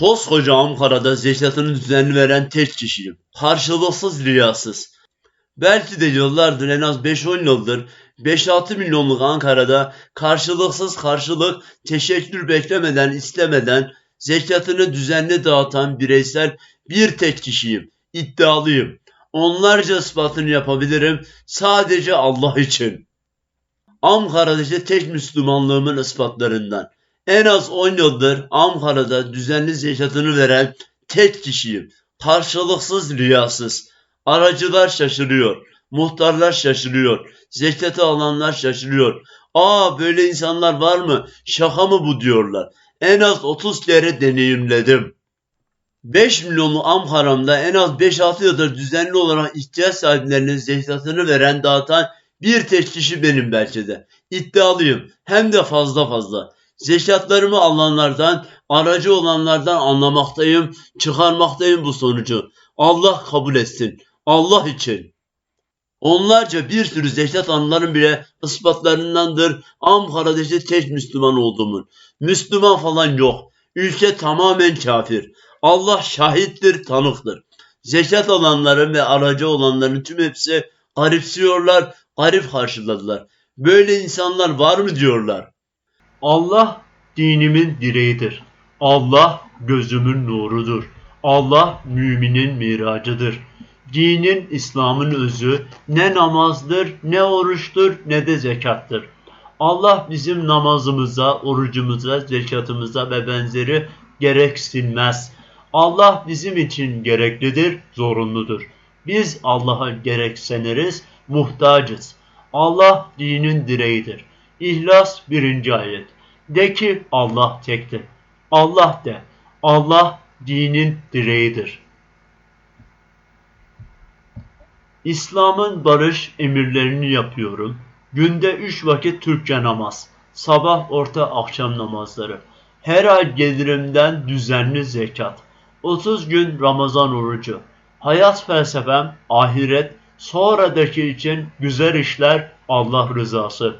Koskoca Ankara'da zekatını düzenli veren tek kişiyim. Karşılıksız riyasız. Belki de yıllardır en az 5-10 yıldır 5-6 milyonluk Ankara'da karşılıksız karşılık teşekkür beklemeden istemeden zekatını düzenli dağıtan bireysel bir tek kişiyim. İddialıyım. Onlarca ispatını yapabilirim sadece Allah için. Ankara'daki tek Müslümanlığımın ispatlarından. En az 10 yıldır Ankara'da düzenli zekatını veren tek kişiyim. Karşılıksız riyasız. Aracılar şaşırıyor. Muhtarlar şaşırıyor. Zekatı alanlar şaşırıyor. Aa böyle insanlar var mı? Şaka mı bu diyorlar. En az 30 kere deneyimledim. 5 milyonlu Ankara'mda en az 5-6 yıldır düzenli olarak ihtiyaç sahiplerinin zekatını veren dağıtan bir tek kişi benim belki de. İddialıyım. Hem de fazla fazla. Zekatlarımı alanlardan, aracı olanlardan anlamaktayım, çıkarmaktayım bu sonucu. Allah kabul etsin. Allah için. Onlarca bir sürü zekat anların bile ispatlarındandır Ankara'daki tek Müslüman olduğumun. Müslüman falan yok. Ülke tamamen kafir. Allah şahittir, tanıktır. Zekat alanların ve aracı olanların tüm hepsi garipsiyorlar, garip karşıladılar. Böyle insanlar var mı diyorlar. Allah dinimin direğidir. Allah gözümün nurudur. Allah müminin miracıdır. Dinin, İslam'ın özü ne namazdır, ne oruçtur, ne de zekattır. Allah bizim namazımıza, orucumuza, zekatımıza ve benzeri gereksinmez. Allah bizim için gereklidir, zorunludur. Biz Allah'a gerekseniriz, muhtacız. Allah dinin direğidir. İhlas birinci ayet. De ki Allah tektir. Allah de. Allah dinin direğidir. İslam'ın barış emirlerini yapıyorum. Günde üç vakit Türkçe namaz. Sabah, orta, akşam namazları. Her ay gelirimden düzenli zekat. 30 gün Ramazan orucu. Hayat felsefem, ahiret, sonradaki için güzel işler, Allah rızası.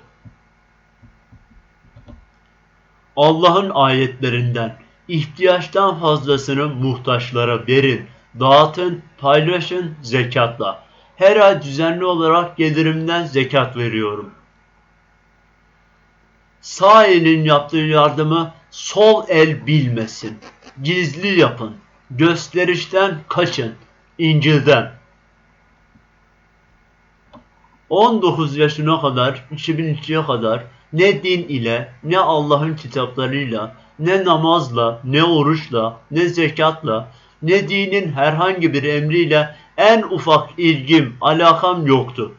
Allah'ın ayetlerinden ihtiyaçtan fazlasını muhtaçlara verin, dağıtın, paylaşın zekatla. Her ay düzenli olarak gelirimden zekat veriyorum. Sağ elin yaptığı yardımı sol el bilmesin. Gizli yapın. Gösterişten kaçın. İncil'den. 19 yaşına kadar, 2002'ye kadar ne din ile, ne Allah'ın kitaplarıyla, ne namazla, ne oruçla, ne zekatla, ne dinin herhangi bir emriyle en ufak ilgim, alakam yoktu.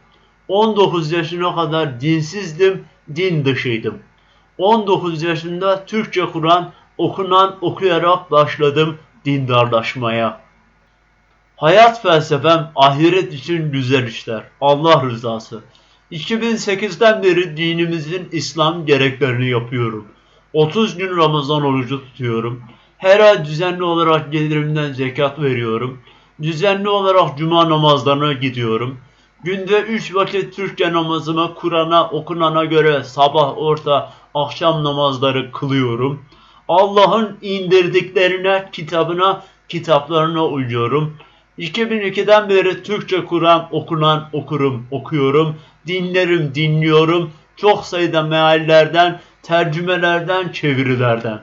19 yaşına kadar dinsizdim, din dışıydım. 19 yaşında Türkçe Kur'an okunan okuyarak başladım dindarlaşmaya. Hayat felsefem ahiret için güzel işler. Allah rızası. 2008'den beri dinimizin İslam gereklerini yapıyorum. 30 gün Ramazan orucu tutuyorum. Her ay düzenli olarak gelirimden zekat veriyorum. Düzenli olarak cuma namazlarına gidiyorum. Günde 3 vakit Türkçe namazımı Kur'an'a okunana göre sabah, orta, akşam namazları kılıyorum. Allah'ın indirdiklerine, kitabına, kitaplarına uyuyorum. 2002'den beri Türkçe Kur'an okunan okurum, okuyorum. Dinlerim, dinliyorum. Çok sayıda meallerden, tercümelerden, çevirilerden.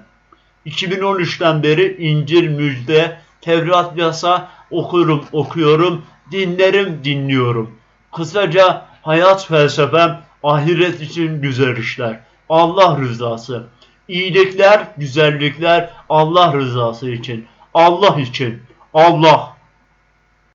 2013'ten beri İncil, Müjde, Tevrat, Yasa okurum, okuyorum. Dinlerim, dinliyorum. Kısaca hayat felsefem ahiret için güzel işler. Allah rızası. İyilikler, güzellikler Allah rızası için. Allah için. Allah.